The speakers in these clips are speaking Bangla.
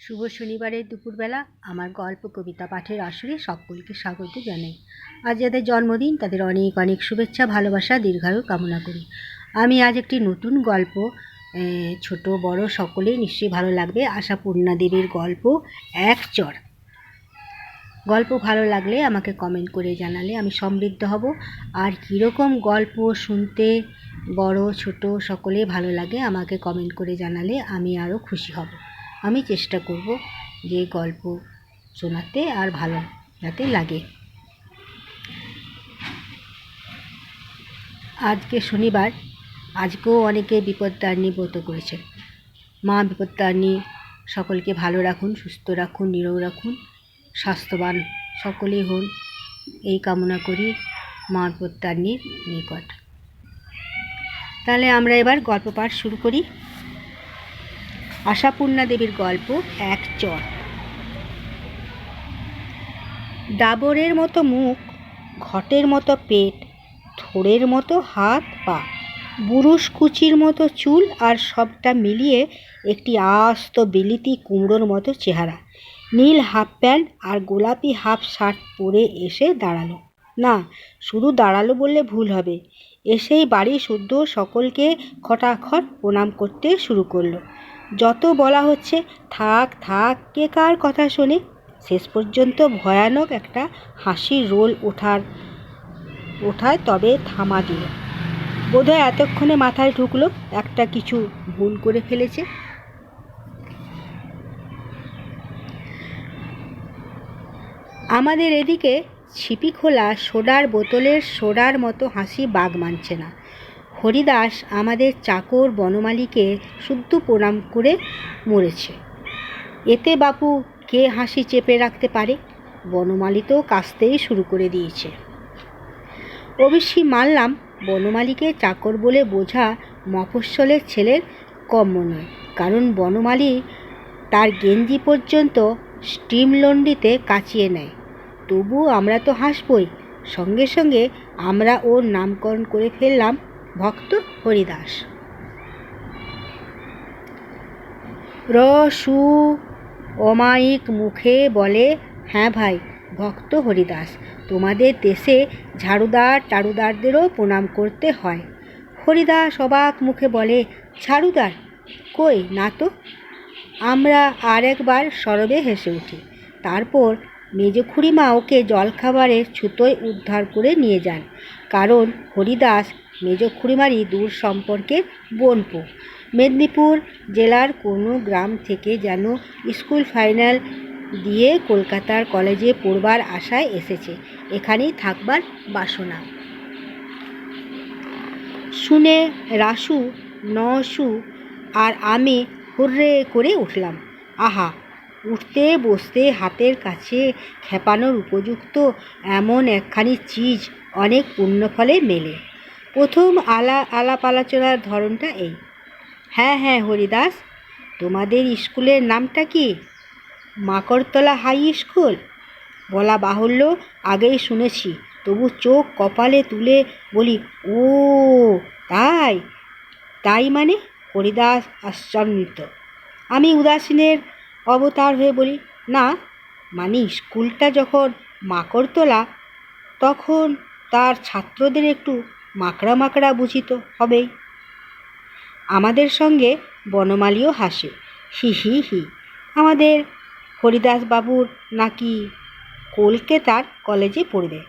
শুভ শনিবারের দুপুরবেলা আমার গল্প, কবিতা, পাঠের আসরে সকলকে স্বাগত জানাই। আজ যাদের জন্মদিন, তাদের অনেক অনেক শুভেচ্ছা, ভালোবাসা, দীর্ঘায়ু কামনা করি। আমি আজ একটি নতুন গল্প ছোট, বড়, সকলেই নিশ্চয়ই ভালো লাগবে আশাপূর্ণা দেবীর গল্প, এক চর। গল্প ভালো লাগলে আমাকে কমেন্ট করে জানালে আমি সমৃদ্ধ হব। আর কীরকম গল্প শুনতে বড়, ছোট, সকলে ভালো লাগে, আমাকে কমেন্ট করে জানালে আমি আরও খুশি হব। আমি চেষ্টা করব যে গল্প শোনাতে আর ভালো যাতে লাগে। আজকে শনিবার, আজকেও অনেকে বিপত্তারিণী ব্রত করেছে মা বিপত্তারিণী সকলকে ভালো রাখুন, সুস্থ রাখুন নিরোগ রাখুন, স্বাস্থ্যবান সকলেই হন। এই কামনা করি মা বিপত্তারিণীর নিকট। তাহলে আমরা এবার গল্প পাঠ শুরু করি। আশাপূর্ণা দেবীর গল্প, এক চর। ডাবরের মতো মুখ, ঘটের মতো পেট থোড়ের মতো হাত, পা। বুরুষ কুচির মতো চুল আর সবটা মিলিয়ে একটি আস্ত বিলিতি কুমড়োর মতো চেহারা। নীল হাফ প্যান্ট আর গোলাপি হাফ শার্ট পরে এসে দাঁড়াল। না, শুধু দাঁড়াল বললে ভুল হবে। এসেই বাড়ি শুদ্ধ সকলকে খটাখট প্রণাম করতে শুরু করল। যত বলা হচ্ছে, থাক থাক, কে কার কথা শোনে? শেষ পর্যন্ত ভয়ানক একটা হাসির রোল ওঠার, ওঠায় তবে থামা দিল। বোধহয় এতক্ষণে মাথায় ঢুকলো একটা কিছু ভুল করে ফেলেছে। আমাদের এদিকে ছিপি খোলা সোডার বোতলের সোডার মতো হাসি বাঘ মানছে না। হরিদাস আমাদের চাকর বনমালীকে শুদ্ধ প্রণাম করে মরেছে। এতে বাপু কে হাসি চেপে রাখতে পারে? বনমালী তো কাশতেই শুরু করে দিয়েছে। অবশ্যই মানলাম, বনমালীকে চাকর বলে বোঝা মফস্বলের ছেলের কম্য নয়, কারণ বনমালী তার গেঞ্জি পর্যন্ত স্টিম লন্ডিতে কাচিয়ে নেয়। তবু আমরা তো হাসবই। সঙ্গে সঙ্গে আমরা ওর নামকরণ করে ফেললাম ভক্ত হরিদাস। রসু অমায়িক মুখে বলে হ্যাঁ ভাই, ভক্ত হরিদাস, তোমাদের দেশে ঝাড়ুদার টাড়ুদারদেরও প্রণাম করতে হয়। হরিদাস অবাক মুখে বলে, ঝাড়ুদার? কই? না তো? আমরা আর একবার সরবে হেসে উঠি। তারপর মেজ খুড়িমা ওকে জলখাবারের ছুতোয় উদ্ধার করে নিয়ে যান। কারণ হরিদাস মেজ খুড়িমারই দূর সম্পর্কের বোনপো। মেদিনীপুর জেলার কোনো গ্রাম থেকে যেন স্কুল ফাইনাল দিয়ে কলকাতার কলেজে পড়বার আশায় এসেছে। এখানেই থাকবার বাসনা। শুনে রাসু, নসু আর আমি হুররে করে উঠলাম। আহা উঠতে, বসতে, হাতের কাছে খেপানোর উপযুক্ত এমন একখানি চিজ অনেক পুণ্যফলে মেলে। প্রথম আলা, আলাপ আলোচনার ধরনটা এই। হ্যাঁ হ্যাঁ হরিদাস, তোমাদের স্কুলের নামটা কি? Makartala high school? বলা বাহুল্য, আগেই শুনেছি, তবু চোখ কপালে তুলে বলি, ও, তাই? তাই মানে হরিদাস আশ্চর্যিত। আমি উদাসীনের অবতার হয়ে বলি, না মানে স্কুলটা যখন মাকড়তলা তখন তার ছাত্রদের একটু মাকড়া মাকড়া বুঝিত হবেই। আমাদের সঙ্গে বনমালীও হাসে, হি হি হি। আমাদের হরিদাস বাবুর নাকি কলকাতার কলেজে পড়বে।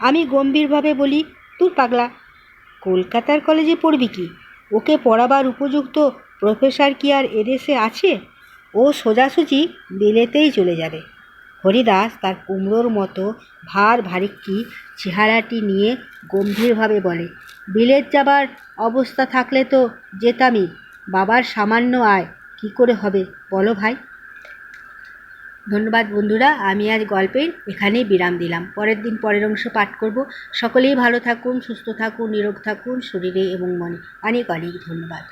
আমি গম্ভীরভাবে বলি তুই পাগলা, কলকাতার কলেজে পড়বি কি? ওকে পড়াবার উপযুক্ত প্রফেসর কি আর এদেশে আছে? ও সোজাসুজি বিলেতেই চলে যাবে। হরিদাস তার কুমড়োর মতো ভার ভারিক্কি চেহারাটি নিয়ে গম্ভীরভাবে বলে, বিলেত যাবার অবস্থা থাকলে তো যেতামই, বাবার সামান্য আয়, কি করে হবে বলো ভাই? ধন্যবাদ বন্ধুরা, আমি আজ গল্পের এখানেই বিরাম দিলাম। পরের দিন পরের অংশ পাঠ করব। সকলেই ভালো থাকুন, সুস্থ থাকুন, নিরোগ থাকুন, শরীরে এবং মনে অনেক অনেক ধন্যবাদ।